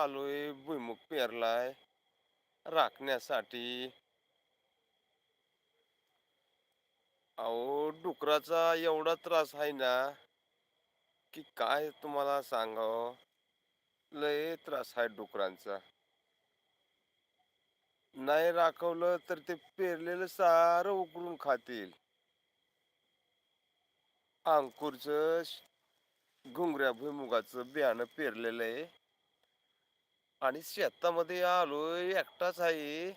आलोय भुईमुग पेरलाय राखण्यासाठी. अहो डुकराचा एवढा त्रास आहे ना की काय तुम्हाला सांगावं? लय त्रास आहे डुकरांचा. नाही राखवलं तर ते पेरलेलं सारं उकळून खातील. अंकुरचं घुंगऱ्या भुईमुगाचं बियाणं पेरलेलं आहे. आणि शेतामध्ये आलोय एकटाच आहे.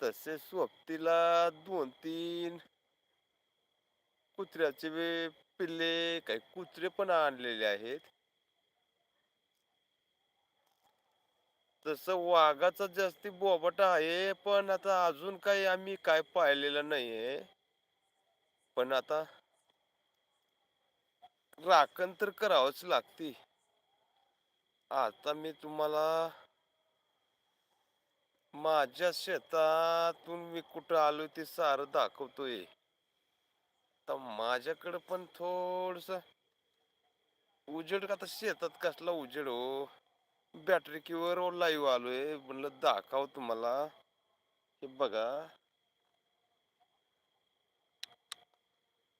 तसे सोबतीला दोन तीन कुत्र्याचे पिल्ले काही कुत्रे पण आणलेले आहेत. तस वाघाचा जास्ती बोबट आहे पण आता अजून काही आम्ही काय पाहिलेलं नाहीये. पण आता राखण तर करावंच लागते. आता मी तुम्हाला माझ्या शेतातून मी कुठं आलो ते सारं दाखवतोय. तर माझ्याकडे पण थोडस उजेड का? आता शेतात कसला उजेड हो? बॅटरी किंवा लाईव्ह आलोय. म्हणलं दाखव तुम्हाला. हे बघा.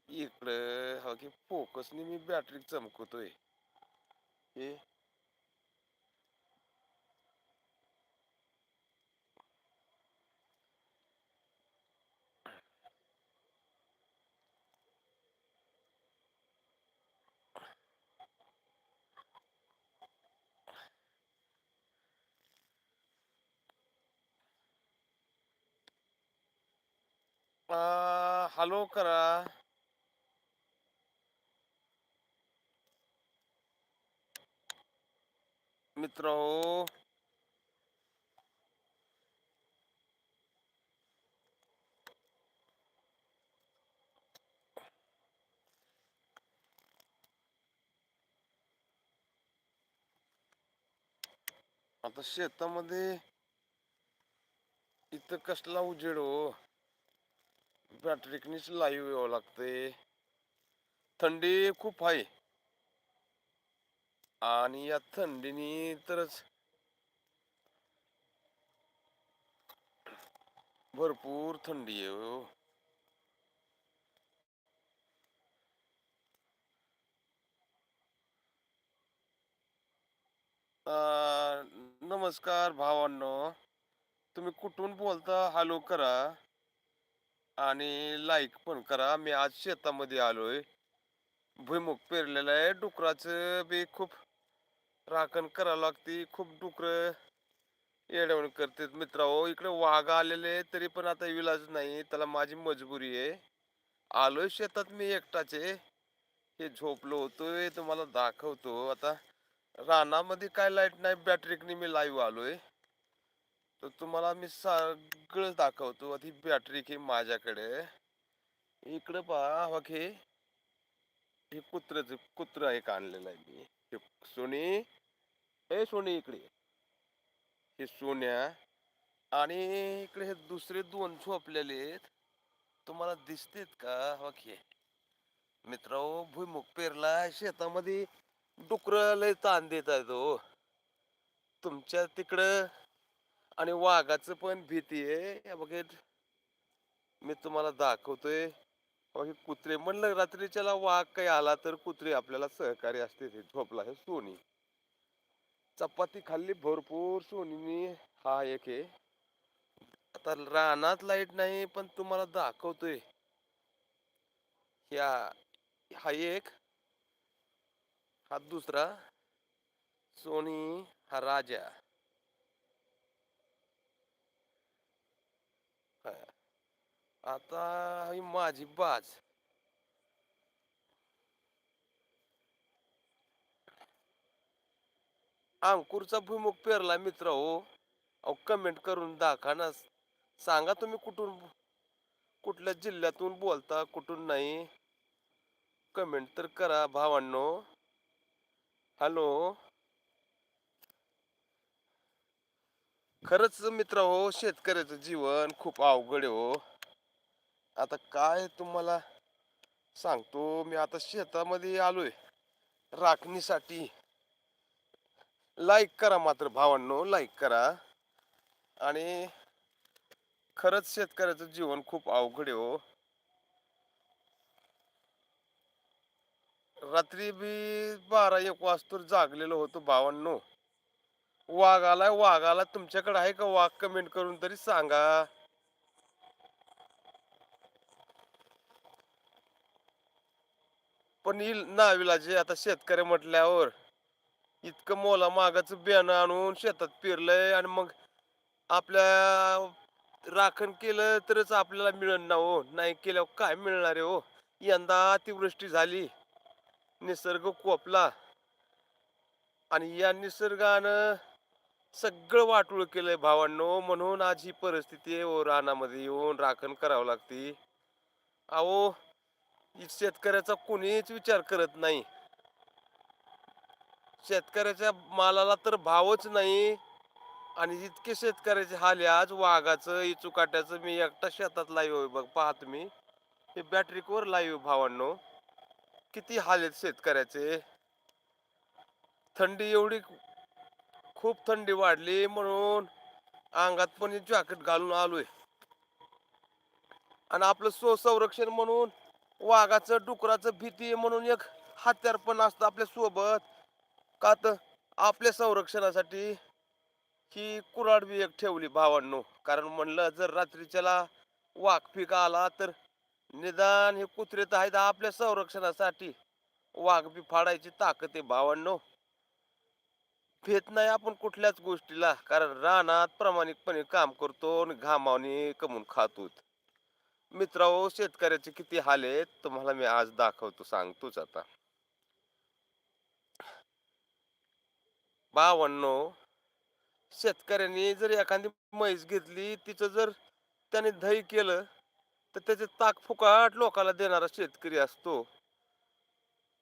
इकडं हा की फोकसने मी बॅटरी चमकवतोय. हे हॅलो करा. मित्र हो. आता शेतामध्ये इथं कसला उजेड हो? बॅटरीकनीच लाईव्ह यावं लागते. थंडी खूप आहे. आणि या थंडीनी तरच भरपूर थंडी आहे हो. नमस्कार भावांनो. तुम्ही कुठून बोलता? हॅलो करा. आणि लाईक पण करा. मी आज शेतामध्ये आलोय. भुईमुग पेरलेलं आहे. डुकराचं बी खूप राखण करावं लागते. खूप डुकर येडवण करतात मित्राओ इकडे वाघ आलेले तरी पण आता इलाज नाही. त्याला माझी मजबुरी आहे. आलोय शेतात मी एकटाचे. हे झोपलो होतोय. तुम्हाला दाखवतो. आता रानामध्ये काय लाइट नाही. बॅटरीकने मी लाईव्ह आलोय. तर तुम्हाला मी सगळं दाखवतो. ती बॅटरी की माझ्याकडे. इकडं पहा बघ हे हे कुत्र्याचं कुत्र एक आणलेलं आहे मी. हे सोनी. ए सोनी इकडे. हे सोन्या. आणि इकडे हे दुसरे दोन झोपलेले आहेत. तुम्हाला दिसतेत का? हे मित्र भुईमुख पेरला शेतामध्ये डुकर लय ताण देत आहेत हो. तुमच्या तिकडं आणि वाघाचं पण भीती आहे. हे मी तुम्हाला दाखवतोय. हे कुत्रे. म्हणलं रात्रीच्याला वाघ काही आला तर कुत्रे आपल्याला सहकारी असते ते झोपला हे सोनी. चपाती खाल्ली भरपूर सोनीने. हा एक आहे. आता रानात लाइट नाही पण तुम्हाला दाखवतोय. ह्या हा एक. हा दुसरा. सोनी हा राजा हा. आता ही माझी बाज. अंकुरचा भुईमुख पेरला मित्र हो. अहो कमेंट करून दाखवा ना. सांगा तुम्ही कुठून कुठल्या जिल्ह्यातून बोलता कुठून नाही? कमेंट तर करा भावांनो. हॅलो खरंच मित्र हो शेतकऱ्याचं जीवन खूप अवघड आहे हो. आता काय तुम्हाला सांगतो मी आता शेतामध्ये आलोय. राखणीसाठी. लाईक करा मात्र भावांनो लाईक करा. आणि खरंच शेतकऱ्याचं जीवन खूप अवघड आहे हो. रात्री बी बारा एक वाजता जागलेलो होतो भावांनो. वाघ आलाय वाघ आला. तुमच्याकडे आहे का वाघ? कमेंट करून तरी सांगा. पण येईल नाविलाजे आता शेतकरी म्हटल्यावर. इतकं मोला मागाचं बियाणं आणून शेतात पेरलंय आणि मग आपल्या राखण केलं तरच आपल्याला मिळण ना हो? नाही केल्यावर काय मिळणार आहे हो? यंदा अतिवृष्टी झाली. निसर्ग कोपला. आणि या निसर्गानं सगळं वाटूळ केलंय भावांनो. म्हणून आज ही परिस्थिती आहे हो रानामध्ये येऊन राखण करावं लागते. अहो शेतकऱ्याचा कोणीच विचार करत नाही. शेतकऱ्याच्या मालाला तर भावच नाही. आणि इतके शेतकऱ्याचे हाल आज वाघाचं इचुकाट्याचं मी एकटा शेतात लाईव्ह बघ पहा मी हे बॅटरीवर लाईव्ह भावांनो. किती हाल आहेत शेतकऱ्याचे. थंडी एवढी खूप थंडी वाढली म्हणून अंगात पण जॅकेट घालून आलोय. आणि आपलं स्वसंरक्षण म्हणून वाघाचं डुकराचं भीती म्हणून एक हत्यार पण असतं आपल्यासोबत. का तर आपल्या संरक्षणासाठी ही कुऱ्हाड बी एक ठेवली भावांनो. कारण म्हणलं जर रात्रीच्याला वाघ पीक आला तर निदान हे कुत्रे तर आहेत आपल्या संरक्षणासाठी. वाघ बी फाडायची ताकद आहे भावांनो. भेट नाही आपण कुठल्याच गोष्टीला कारण रानात प्रामाणिकपणे काम करतो आणि घामावणी कमवून खातोत. मित्रांनो शेतकऱ्याचे किती हाल आहेत तुम्हाला मी आज दाखवतो सांगतोच आता. बावन्न शेतकऱ्यांनी जर एखादी म्हैस घेतली तिचं जर त्याने दही केलं तर त्याचे ताक फुकाट लोकाला देणारा शेतकरी असतो.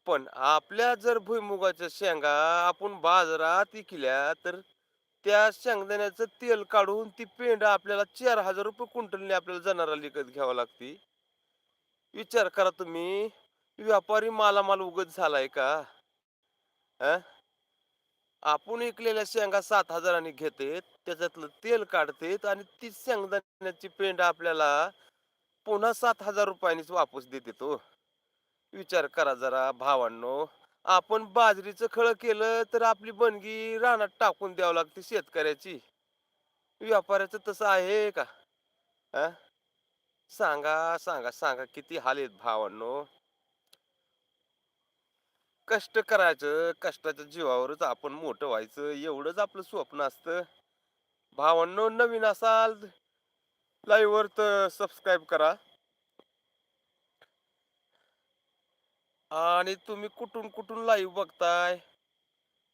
पण आपल्या जर भुईमुगाच्या शेंगा आपण बाजारात विकल्या तर त्या शेंगदाण्याचं तेल काढून ती पेंड आपल्याला चार हजार रुपये क्विंटलने आपल्याला जनाला विकत घ्यावं लागते. विचार करा तुम्ही व्यापारी मालामाल उगत झालाय का? आपण विकलेल्या शेंगा सात हजारांनी घेते त्याच्यातलं तेल काढतेत आणि ती शेंगदाण्याची पेंड आपल्याला पुन्हा सात हजार रुपयांनीच वापस देते तो हो. विचार करा जरा भावांनो. आपण बाजरीचं खळ केलं तर आपली बनगी रानात टाकून द्यावं लागते शेतकऱ्याची. व्यापाऱ्याचं तसं आहे का? अं? सांगा सांगा सांगा किती हाल आहेत भावांनो? कष्ट करायचं कष्टाच्या जीवावरच आपण मोठं व्हायचं एवढंच आपलं स्वप्न असतं. भावांनो नवीन असाल लाईव्हवर तर सबस्क्राईब करा. आणि तुम्ही कुठून कुठून लाईव्ह बघताय?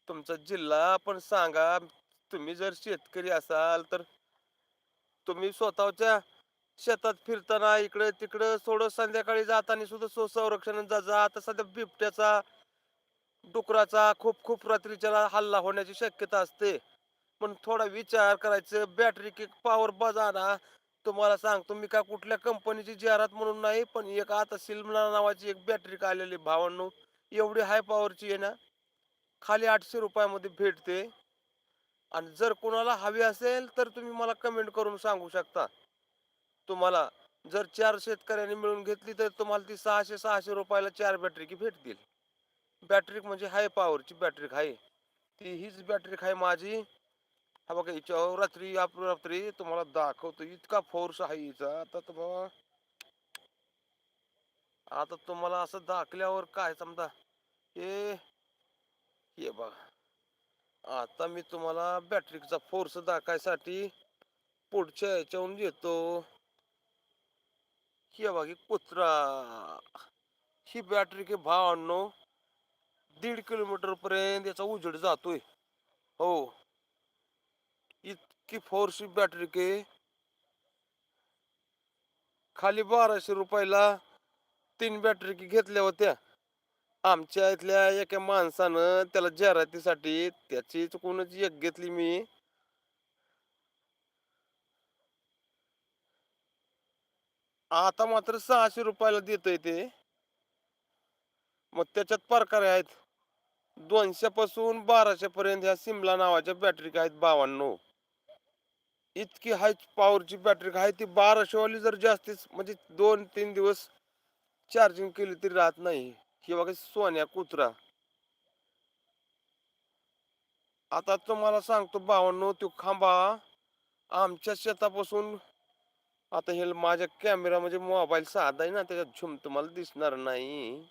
तुमचा जिल्हा पण सांगा. तुम्ही जर शेतकरी असाल तर तुम्ही स्वतःच्या शेतात फिरताना इकडे तिकडे थोडं संध्याकाळी जाताना सुद्धा स्व संरक्षण जा आता सध्या बिबट्याचा डुकराचा खूप खूप रात्रीच्या हल्ला होण्याची शक्यता असते. पण थोडा विचार करायचं. बॅटरी किक पॉवर बजाना. तुम्हाला सांगतो मी का कुठल्या कंपनीची जाहिरात म्हणून नाही पण एक आता सिल्मला नावाची एक बॅटरी आलेली भावांनो. एवढी हाय पॉवरची आहे ना खाली आठशे रुपयामध्ये भेटते. आणि जर कोणाला हवी असेल तर तुम्ही मला कमेंट करून सांगू शकता. तुम्हाला जर चार शेतकऱ्यांनी मिळून घेतली तर तुम्हाला ती सहाशे सहाशे रुपयाला चार बॅटरी की भेटतील. बॅटरी म्हणजे हाय पॉवरची बॅटरी आहे. ती हीच बॅटरी आहे माझी. हा बघा याच्यावर रात्री आप रात्री तुम्हाला दाखवतो. इतका फोर्स आहे हिचा आता तुम्हाला आता तुम्हाला असं दाखल्यावर काय समजा? हे हे बघा. आता मी तुम्हाला बॅटरीचा फोर्स दाखायसाठी पुढच्या याच्याहून येतो. हे बघा कुत्रा. ही बॅटरी के भाव आणणं दीड किलोमीटर पर्यंत याचा उजेड जातोय. हो. इतकी फोरशी बॅटरी के खाली बाराशे रुपयाला तीन बॅटरी की घेतल्या होत्या. आमच्या इथल्या एका माणसानं त्याला जाहिरातीसाठी त्याची चुकूनच एक घेतली मी. आता मात्र सहाशे रुपयाला देतोय ते. मग त्याच्यात प्रकार आहेत. दोनशे पासून बाराशे पर्यंत ह्या सिमला नावाच्या बॅटरी आहेत बावन्न. इतकी हाय पॉवरची बॅटरी आहे ती बाराशे वाली जर जास्तीच म्हणजे दोन तीन दिवस चार्जिंग केली तरी राहत नाही. किंवा बघा सोन्या कुत्रा. आता तुम्हाला सांगतो बावन्न तो खांबा आमच्या शेतापासून आता हे माझ्या कॅमेरा म्हणजे मोबाईल साधा आहे ना त्याच्यात झुम तुम्हाला दिसणार नाही.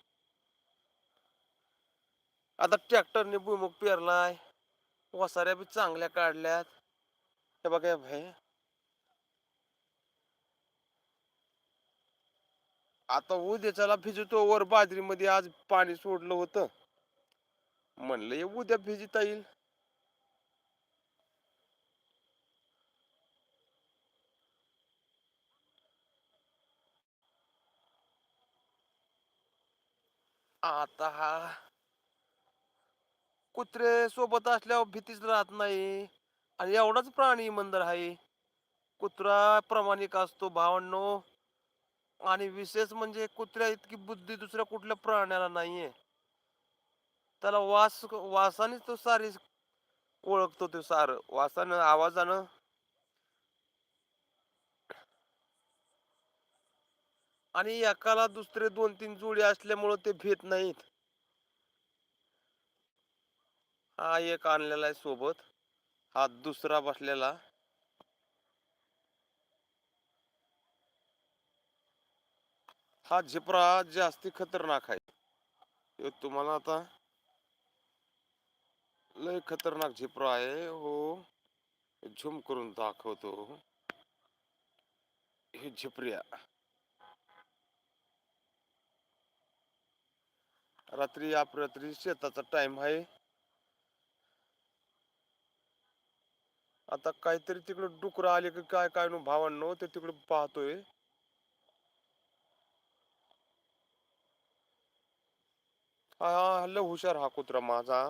आता ट्रॅक्टरने भुईमुग पेरलाय. वसाऱ्या बी चांगल्या काढल्यात. हे बघा भाई. आता उद्याच्याला भिजतो वर बाजरीमध्ये आज पाणी सोडलं होतं. म्हणलं हे उद्या भिजता येईल. आता हा कुत्रे सोबत असल्यावर भीतीच राहत नाही. आणि एवढाच प्राणी इमानदार आहे. कुत्रा प्रामाणिक असतो भावांनो. आणि विशेष म्हणजे कुत्र्या इतकी बुद्धी दुसऱ्या कुठल्या प्राण्याला नाहीये. त्याला वास वासानेच तो सारी ओळखतो ते सार. वासानं आवाजानं. आणि एकाला दुसरे दोन तीन जोडी असल्यामुळं ते भेट नाहीत. हा एक आणलेला आहे सोबत. हा दुसरा बसलेला. हा झिपरा जास्ती खतरनाक आहे. तुम्हाला आता लय खतरनाक झिपरा आहे. हो झुम करून दाखवतो. हे झिपऱ्या रात्री अपरात्री शेताचा टाइम आहे. आता काहीतरी तिकडे डुकर आले की काय काय नो भावांनो ते तिकडे पाहतोय. हा हा लय हुशार हा कुत्रा माझा.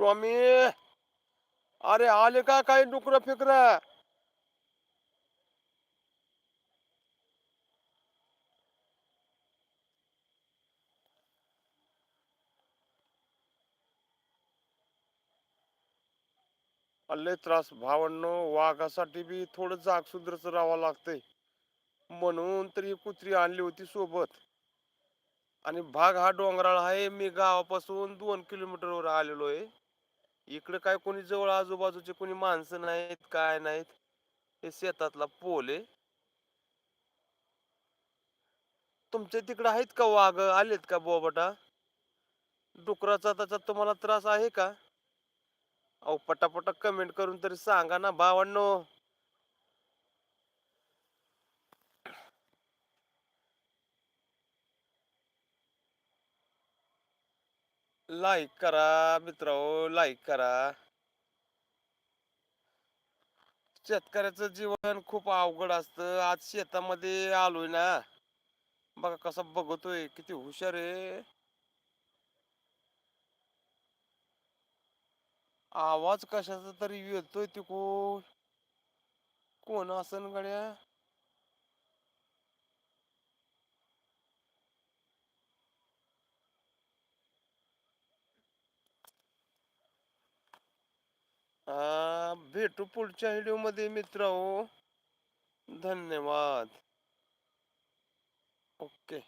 टॉमी अरे आले का काही डुकर फिकर लय त्रास भावंड वाघासाठी बी थोडं जाग सुद्रच राहावं लागतंय. म्हणून तर ही कुत्री आणली होती सोबत. आणि भाग हा डोंगराळ आहे मी गावापासून दोन किलोमीटरवर आलेलो आहे. इकडे काय कोणी जवळ आजूबाजूचे कोणी माणसं नाहीत काय नाहीत. हे शेतातला पोल आहे. तुमच्या तिकडे आहेत का वाघ? आलेत का बोबटा? डुकराचा त्याचा तुम्हाला त्रास आहे का? अहो पटापटा कमेंट करून तरी सांगा ना भावांनो लाईक करा मित्र लाईक करा. शेतकऱ्याचं जीवन खूप अवघड असतं. आज शेतामध्ये आलोय ना. बघा कसा बघतोय किती हुशार आहे. आवाज कशाचा तरी येतोय तिकून. कोण असन गड्या? हा भेटू पुढच्या व्हिडिओमध्ये मित्र धन्यवाद. ओके.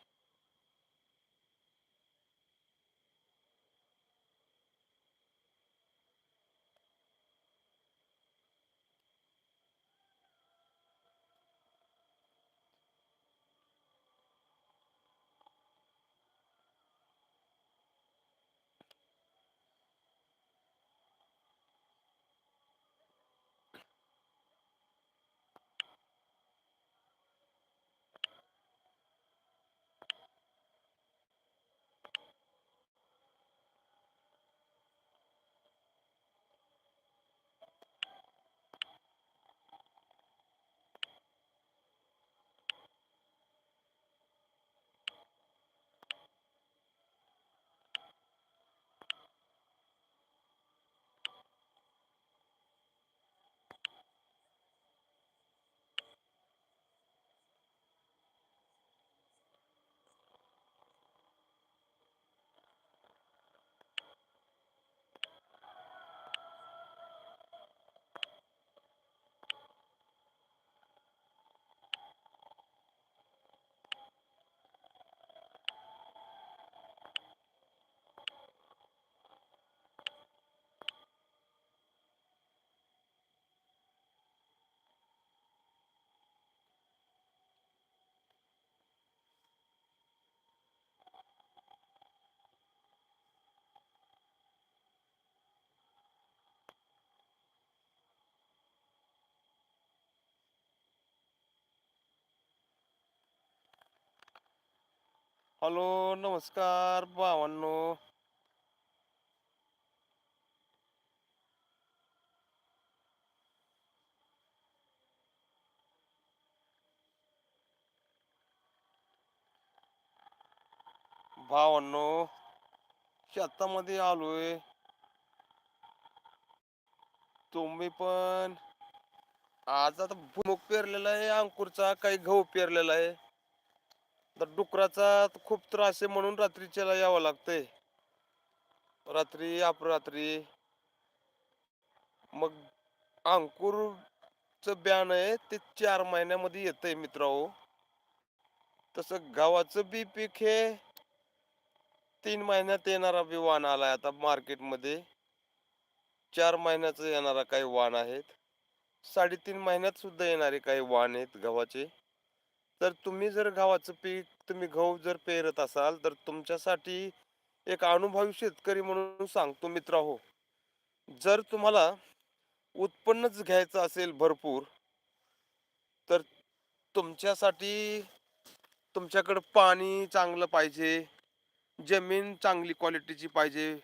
हॅलो नमस्कार भावांनो. भावांनो शेतामध्ये आलोय. तुम्ही पण आज आता भुमुग पेरलेला आहे अंकुरचा काही गहू पेरलेला आहे. तर डुकराचा खूप त्रास आहे म्हणून रात्रीच्याला यावं लागतंय. रात्री अपरात्री. मग अंकुरचं ब्यान आहे ते चार महिन्यामध्ये येतंय मित्राओ तसं गव्हाचं बी पीक हे तीन महिन्यात येणारा बी वाण आलाय आता मार्केटमध्ये. चार महिन्याचं येणारा काही वाण आहेत. साडेतीन महिन्यात सुद्धा येणारे काही वाण आहेत गव्हाचे. तर तुम्ही जर गव्हाचं पीक तुम्ही गहू जर पेरत असाल तर तुमच्यासाठी एक अनुभवी शेतकरी म्हणून सांगतो मित्र हो. जर तुम्हाला उत्पन्नच घ्यायचं असेल भरपूर तर तुमच्यासाठी तुमच्याकडं पाणी चांगलं पाहिजे जमीन चांगली क्वालिटीची पाहिजे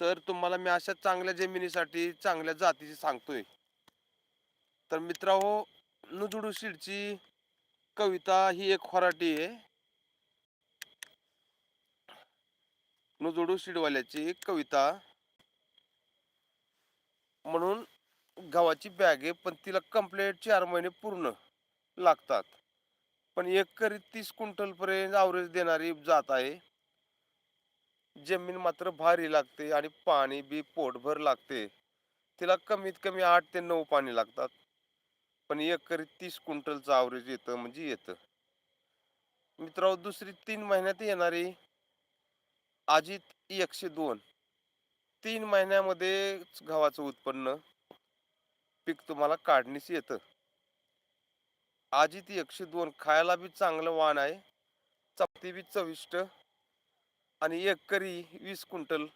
तर तुम्हाला मी अशा चांगल्या जमिनीसाठी चांगल्या जातीची सांगतोय. तर मित्रांनो हो, नुजुडू सीडची कविता ही एक होराटी आहे. नुजुडू एक कविता. म्हणून गव्हाची बॅग आहे पण तिला कम्प्लेट चार महिने पूर्ण लागतात. पण एकरी तीस क्विंटल पर्यंत आवरेज देणारी जात आहे. जमीन मात्र भारी लागते आणि पाणी बी पोटभर लागते. तिला कमीत कमी आठ ते नऊ पाणी लागतात. पण एकरी तीस क्विंटलचं आवरेज येतं म्हणजे येतं. मित्रांनो दुसरी तीन महिन्यात येणारी अजित एकशे दोन. तीन महिन्यामध्ये गव्हाचं उत्पन्न पीक तुम्हाला काढणीस येतं. आजीत एकशे दोन खायला बी चांगलं वाण आहे. चपती बी चविष्ट आणि एकरी वीस क्विंटल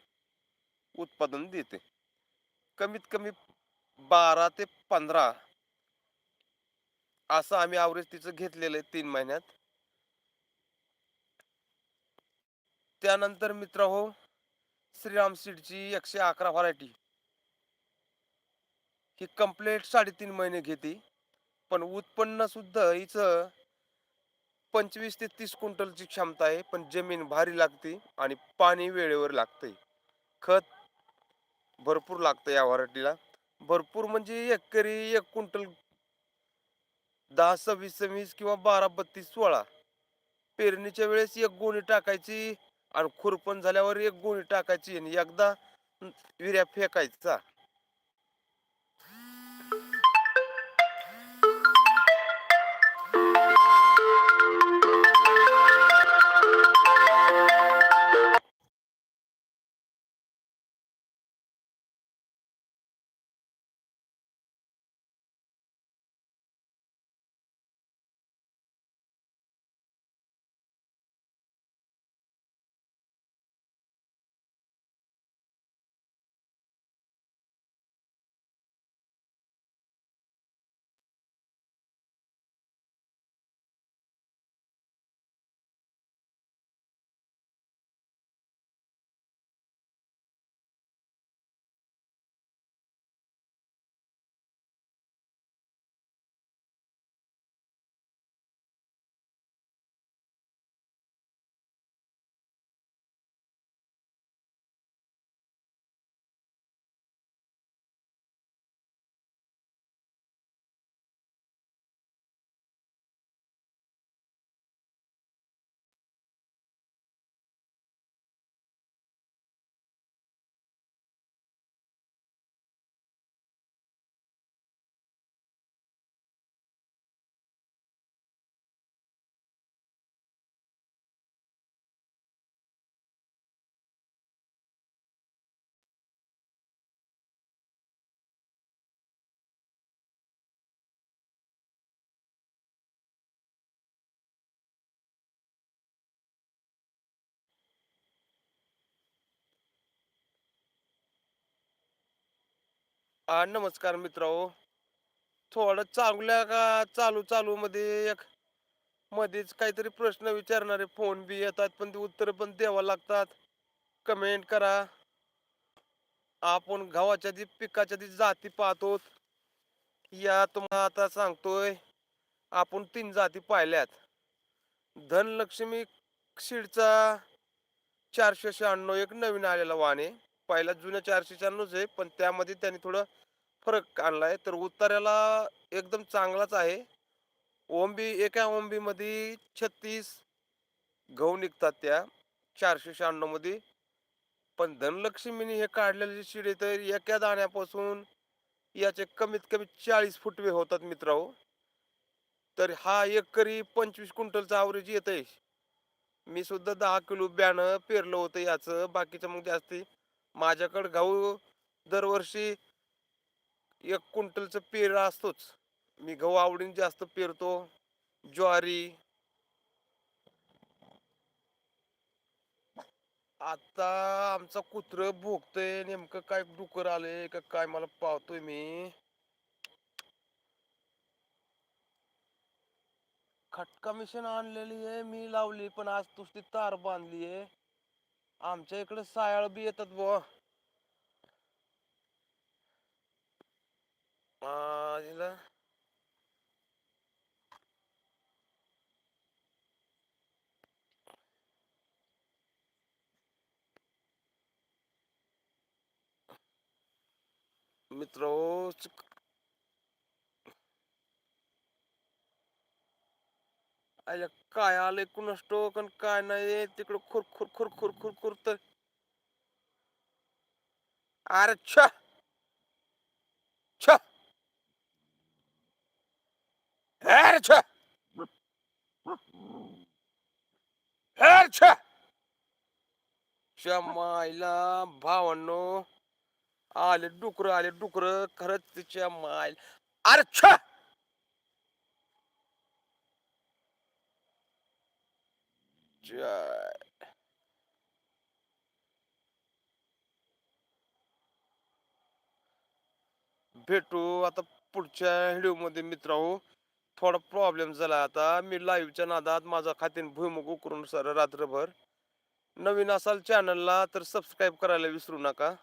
उत्पादन देते. कमीत कमी बारा ते पंधरा असं आम्ही आवरेज तिचं घेतलेलं आहे तीन महिन्यात. त्यानंतर मित्र हो श्रीराम सीडची एकशे अकरा व्हरायटी. ही कंप्लीट साडेतीन महिने घेते. पण उत्पन्न सुद्धा हिचं पंचवीस ते तीस क्विंटलची क्षमता आहे. पण जमीन भारी लागते आणि पाणी वेळेवर लागते खत भरपूर लागतं या व्हरायटीला. भरपूर म्हणजे एकरी एक क्विंटल दहा सव्वीस सव्वीस किंवा बारा बत्तीस सोळा. पेरणीच्या वेळेस एक गोणी टाकायची आणि खुरपण झाल्यावर एक गोणी टाकायची आणि एकदा विर्या फेकायचा. हा नमस्कार मित्रांनो. थोडं चांगल्या का चालू चालू मध्ये एक मध्येच काहीतरी प्रश्न विचारणारे फोन बी येतात पण ते उत्तर पण द्यावं लागतात. कमेंट करा. आपण गव्हाच्या ती पिकाच्या ती जाती पाहतो या तुम्हाला आता सांगतोय आपण तीन जाती पाहिल्यात. धनलक्ष्मी क्षीडचा चारशे शहाण्णव एक नवीन आलेला वाण आहे. पहिला जुन्या चारशे शहाण्णवच आहे पण त्यामध्ये त्यांनी थोडं फरक आणलाय. तर उत्तराला एकदम चांगलाच आहे. ओंबी एका ओंबीमध्ये छत्तीस गहू निघतात त्या चारशे शहाण्णवमध्ये पण धनलक्ष्मीने हे काढलेले शिडे तर एका दाण्यापासून याचे कमीत कमी चाळीस फुटवे होतात मित्रांनो. तर हा एकरी पंचवीस क्विंटलचा आवरेज येत आहे मी सुद्धा दहा किलो ब्याणं पेरलं होतं याचं. बाकीचं मग जास्ती माझ्याकडं गहू दरवर्षी एक क्विंटलचं पेर असतोच. मी गहू आवडीने जास्त पेरतो. ज्वारी. आता आमचा कुत्र भोगतय. नेमकं काय डुकर आले का काय मला पाहतोय मी. खटका मिशन आणलेली आहे. मी लावली पण आज तुझी तार बांधली आहे. आमच्या इकडे सायाळ बी येतात बुवा. हिला? मित्र हो, आयला. काय आलंय कुणास टोक आणि काय नाही तिकडं खुर खुर खुर खुर खुर खुर तर. अरे छ छ अरे छ अरे छ मायला भावांनो आले डुकर आले डुकर खरंच तिच्या माय अरे छ जय. भेटू आता पुढच्या व्हिडिओमध्ये मित्र मित्रांनो. थोडा प्रॉब्लेम झाला आता. मी लाईव्हच्या नादात माझा खात्याने भुईमुख उकरून सर रात्रभर. नवीन असाल चॅनलला तर सबस्क्राईब करायला विसरू नका.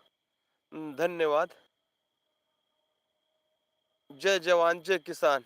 धन्यवाद. जय जवान जय किसान.